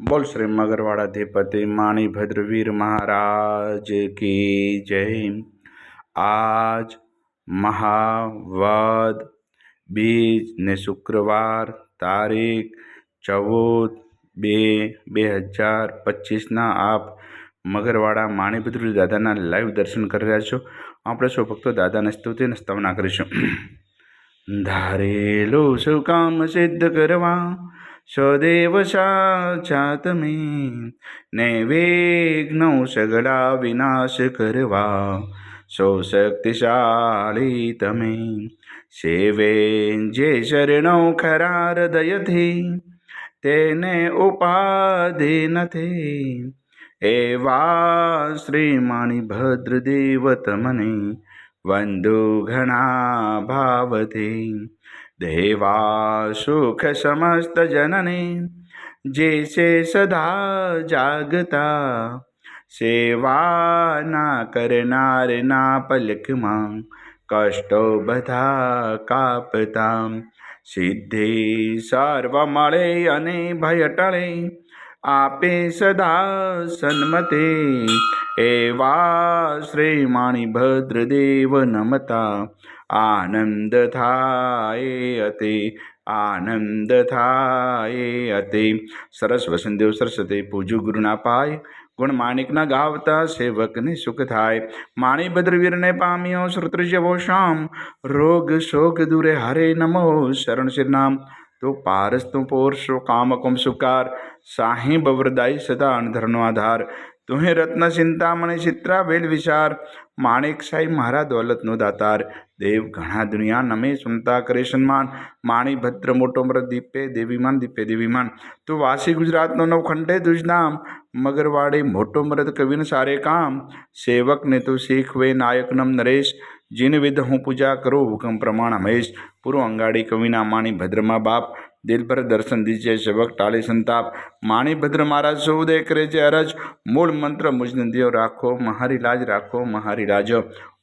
બોલ શ્રી મગરવાડાધિપતિ માણીભદ્રવીર મહારાજ કી જય. આજ મહાવદ બીજ ને શુક્રવાર તારીખ ચૌદ બે બે હજાર પચીસના આપ મગરવાડા માણીભદ્ર દાદાના લાઈવ દર્શન કરી રહ્યા છો. આપણે સૌ ભક્તો દાદાને સ્તુતિ અને કરીશું. ધારેલું શું કામ સિદ્ધ કરવા? સદેવ સાચા તમે ને વિઘ્નો સગડા વિનાશ કરવા સો શક્તિશાળી તમે સેવે જે શરણો ખરા હૃદયથી તેને ઉપાધિ નથી એવા શ્રી માણી ભદ્રદેવ તમને વંદુ ઘણા ભાવથી દેવા સુખ સમસ્ત જનને જે છે સદા જાગતા સેવાના કરનારના પલકમાં કષ્ટો બધા કાપતા સિદ્ધિ સર્વ મળે અને ભય ટળે આપે સદા સન્મતે એવા શ્રી માણી ભદ્રદેવ નમતા આનંદ થાય અતિ, આનંદ થાય અતિ. સરસ વસંતદેવ સરસ્વતી પૂજુ ગુરુના પાય, ગુણ માણિકના ગાવતા સેવકને સુખ થાય. માણી ભદ્રવીરને પામ્યો શ્રુતજવો શામ રોગ શોક દૂરે હરે નમો શરણ શિરનામ તો પારસ તું પોરશો કામ કુમ સુકાર સાહી બવરદાઈ સદા અણધરનો આધાર તુહે રત્ન ચિંતામણી ચિત્રા વેલ વિચાર માણેક સાઈ મારા દોલતનો દાતાર દેવ ઘણા દુનિયા નમે સુનતા કરે સન્માન માણી ભદ્ર મોટો મૃત દીપે દેવીમાન દીપે દેવીમાન તું વાસી ગુજરાતનો નવ ખંડે તુજ નામ મગરવાડે મોટો મૃત કવિન સારે કામ સેવકને તું શીખવે નાયકનમ નરેશ જીન વિધ હું પૂજા કરું હુકમ પ્રમાણ હમેશ પૂર્વ અંગાડી કવિના માણી ભદ્રમા બાપ દિલભર દર્શન દીજે સેવક ટાળી સંતાપ. માણીભદ્ર મહારાજ સૌદય કરે છે અરજ. મૂળ મંત્ર મુજનંદીઓ રાખો, મહારી લાજ રાખો, મહારી રાજ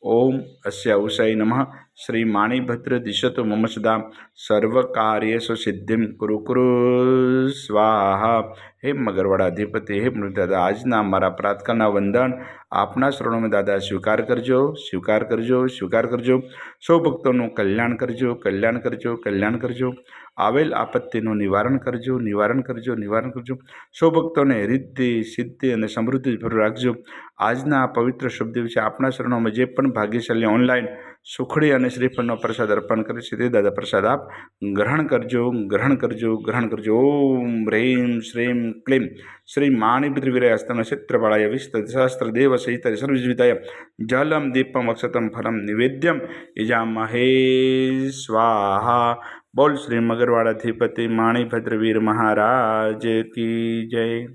ઓમ અસ્ય ઉષાય નમઃ. શ્રી માણીભદ્ર દિશતો મમ સદા. સર્વ કાર્યેશુ સિદ્ધિમ. કુરુ કુરુ સ્વાહા. હે મગરવાડા અધિપતિ, હે મૃત દાદા આજના મારા પ્રાતકાળના વંદન. આપના શરણોમાં દાદા, સ્વીકાર કરજો સ્વીકાર કરજો સ્વીકાર કરજો. સૌ ભક્તોનું કલ્યાણ કરજો કલ્યાણ કરજો કલ્યાણ કરજો. આવેલ આપત્તિનું નિવારણ કરજો નિવારણ કરજો નિવારણ કરજો. સ્વભક્તોને રિદ્ધિ, સિદ્ધિ અને સમૃદ્ધિ રાખજો. આજના આ પવિત્ર શુભ દિવસે આપણા શરણોમાં જે પણ ભાગ્યશાળી ઓનલાઈન સુખડી અને શ્રીફળનો પ્રસાદ અર્પણ કરે છે તે દાદા પ્રસાદ આપ ગ્રહણ કરજો ગ્રહણ કરજો ગ્રહણ કરજો. ઓમ હ્રીમ શ્રીમ ક્લીમ. શ્રી માણિપદ્રવીરય હસ્તન ક્ષેત્રપાળાય વિસ્તશાસ્ત્ર દેવ સહિત સર્વજ્વિતાય જલમ, દીપમ, અક્ષતમ, ફલમ, નિવેદ્યમ. ઇજામહે સ્વાહા. બોલ શ્રી મગરવાડાધિપતિ માણીભદ્રવીર મહારાજ કી જય.